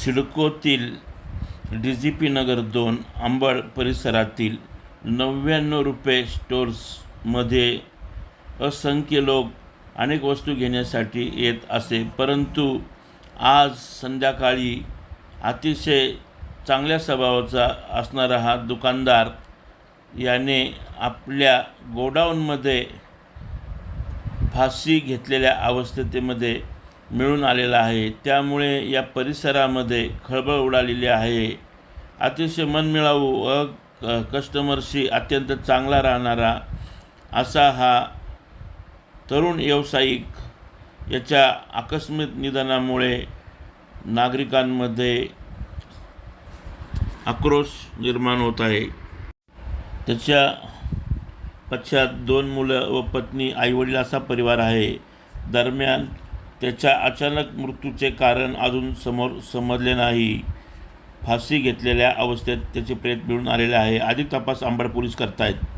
सिडकोतील D G P नगर दोन आंबड परिसरातील नव्याण्णव रुपये स्टोर्समध्ये असंख्य लोक अनेक वस्तू घेण्यासाठी येत असे परंतु आज संध्याकाळी अतिशय चांगल्या स्वभावाचा असणारा हा दुकानदार याने आपल्या गोडाऊनमध्ये फाशी घेतलेल्या अवस्थेमध्ये मिळून आलेला आहे. त्यामुळे या परिसरामध्ये खळबळ उडालेली आहे. अतिशय मनमिळावू व कस्टमरशी अत्यंत चांगला राहणारा असा हा तरुण व्यावसायिक याच्या आकस्मिक निधनामुळे नागरिकांमध्ये आक्रोश निर्माण होत आहे. त्याच्या पश्चात दोन मुलं व पत्नी आईवडील असा परिवार आहे. दरम्यान त्याच्या अचानक मृत्यूचे कारण अजून समोर समजले नाही. फाशी घेतलेल्या अवस्थेत त्याचे प्रेत मिळून आलेले आहे. अधिक तपास आंबड पोलीस करतायत.